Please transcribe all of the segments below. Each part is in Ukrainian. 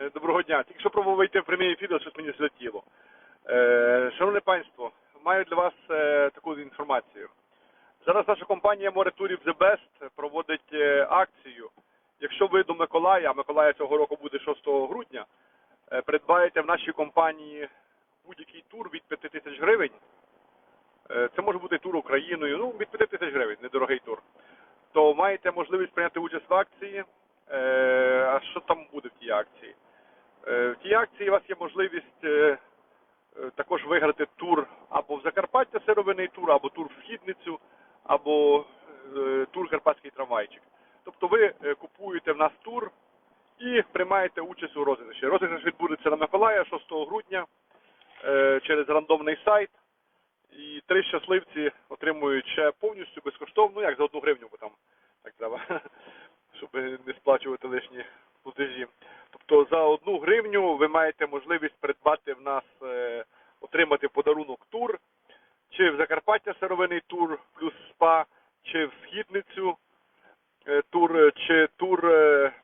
Е, Доброго дня. Тільки що пробував вийти в прямий ефір, але щось мені злетіло. Е, Шановне панство, маю для вас е, таку інформацію. Зараз наша компанія Moreturів The Best проводить акцію. Якщо ви до Миколая, а Миколая цього року буде 6 грудня, придбаєте в нашій компанії будь-який тур від 5 тисяч гривень. Це може бути тур Україною, ну від 5 тисяч гривень, недорогий тур. То маєте можливість прийняти участь в акції. Е, А що там буде в тій акції? Е, В тій акції у вас є можливість е, е, також виграти тур або в Закарпаття сировинний тур, або тур в Східницю, або е, тур Карпатський трамвайчик. Тобто ви е, купуєте в нас тур і приймаєте участь у розіграші. Розіграш відбудеться на Миколая 6 грудня е, через рандомний сайт. І три щасливці отримують ще повністю безкоштовно, як за одну гривню, бо там так треба, щоб не сплачувати лишні платежі. Тобто за одну гривню ви маєте можливість придбати в нас, е, отримати подарунок тур, чи в Закарпаття сировинний тур плюс спа, чи в східницю е, тур, е, чи тур,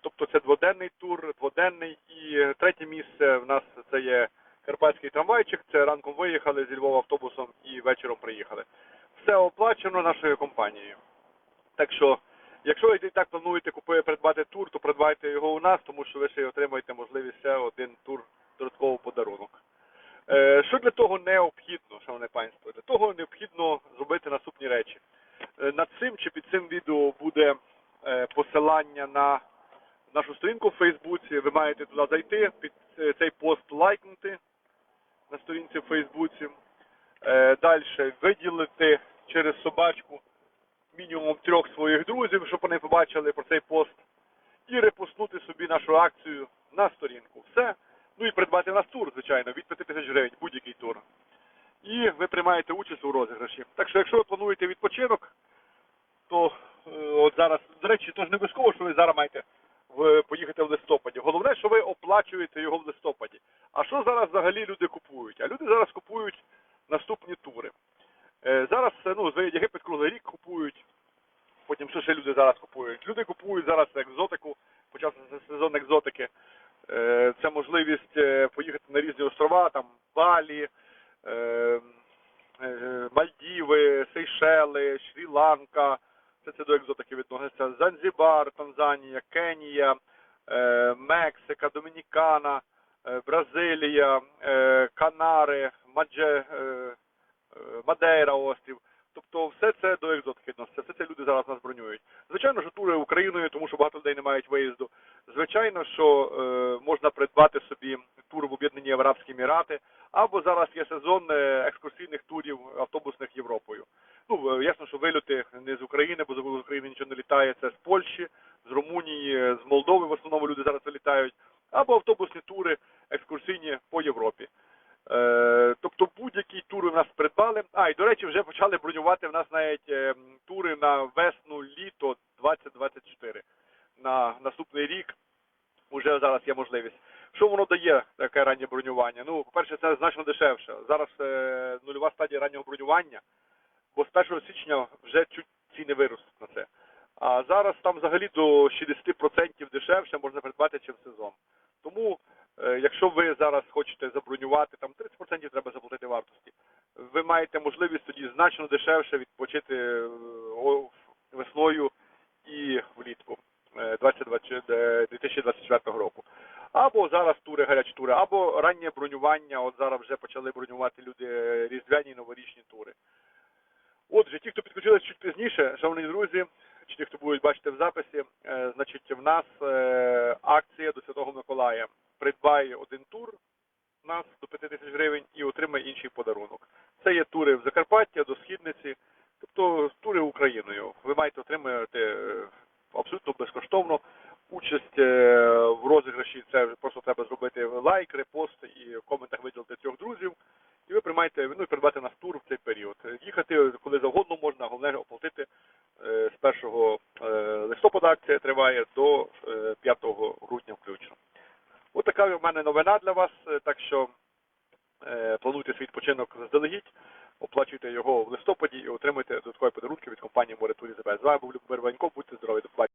тобто це дводенний тур, дводенний. І третє місце в нас це є Карпатський трамвайчик. Це ранком виїхали зі Львова автобусом і вечором приїхали. Все оплачено нашою компанією. Так що, якщо ви так плануєте купити придбати тур, то придбайте його у нас, тому що ви ще й отримаєте можливість ще один тур додатково подарунок. Е, що для того необхідно, шановне панство? Для того необхідно зробити наступні речі. Е, над цим чи під цим відео буде е, посилання на нашу сторінку в Фейсбуці. Ви маєте туди зайти, під цей пост лайкнути на сторінці в Фейсбуці. Далі виділити через собачку мінімум трьох своїх друзів, щоб вони побачили про цей пост, і репостнути собі нашу акцію на сторінку. Все. Ну і придбати в нас тур, звичайно, від 5 тисяч гривень, будь-який тур. І ви приймаєте участь у розіграші. Так що, якщо ви плануєте відпочинок, то е, от зараз, до речі, то ж не обов'язково, що ви зараз маєте в, поїхати в листопаді. Головне, що ви оплачуєте його в листопаді. А що зараз взагалі люди купують? А люди зараз купують наступні тури. Е, зараз е, ну, з Єгипет круглий рік купують. Потім що ще люди зараз купують? Люди купують зараз екзотику, почався сезон екзотики. Е, Це можливість е, поїхати на різні острова, там Балі, е, Мальдіви, Сейшели, Шрі-Ланка. Це, це до екзотики відноситься. Занзібар, Танзанія, Кенія, Мексика, Домінікана, Бразилія, Канари, Мадже, Мадейра острів. Тобто все це до екзотики відноситься, все це люди зараз нас бронюють. Звичайно, що тури Україною, тому що багато людей не мають виїзду. Звичайно, що е, можна придбати собі тур в Об'єднані Арабські Емірати, або зараз є сезон е, екскурсійних турів автобусних Європою. Ну, е, ясно, що вильоти не з України, бо з України нічого не літає, це з Польщі, з Румунії, з Молдови в основному люди зараз вилітають, або автобусні тури екскурсійні по Європі. Е, будь-які тури в нас придбали. А, і до речі, вже почали бронювати в нас навіть е, тури на весну, літо 2024. На наступний рік вже зараз є можливість. Що воно дає таке раннє бронювання? Ну, по-перше, це значно дешевше. Зараз е, нульова стадія раннього бронювання, бо з 1 січня вже чуть ціни виростуть на це. А зараз там взагалі до 60% дешевше можна придбати, чим сезон. Тому, е, якщо ви зараз хочете забронювати, там 30% треба. Ви маєте можливість тоді значно дешевше відпочити е, весною і влітку е, 2020 е, 2024 року. Або зараз тури, гарячі тури, або раннє бронювання. От зараз вже почали бронювати люди е, різдвяні новорічні тури. Отже, ті, хто підключились чуть пізніше, шановні друзі, чи ті, хто будуть бачити в записі, е, значить, в нас е, акція до Святого Миколая. Придбай один тур нас до 5 тисяч гривень і отримай інший подарунок. Це є тури в Закарпаття, до Східниці, тобто тури Україною. Ви маєте отримати е, абсолютно безкоштовно участь е, в розіграші. Це просто треба зробити лайк, репост і в коментах виділити трьох друзів. І ви приймаєте ну і придбати нас тур в цей період. Їхати коли завгодно можна, головне оплатити е, з 1 е, листопада акція триває до е, 5 грудня включно. Ось така в мене новина для вас. Так що плануйте свій відпочинок заздалегідь, оплачуйте його в листопаді і отримайте додаткові подарунки від компанії Море Турі З вами був Любомир Ванько. Будьте здорові, до побачення.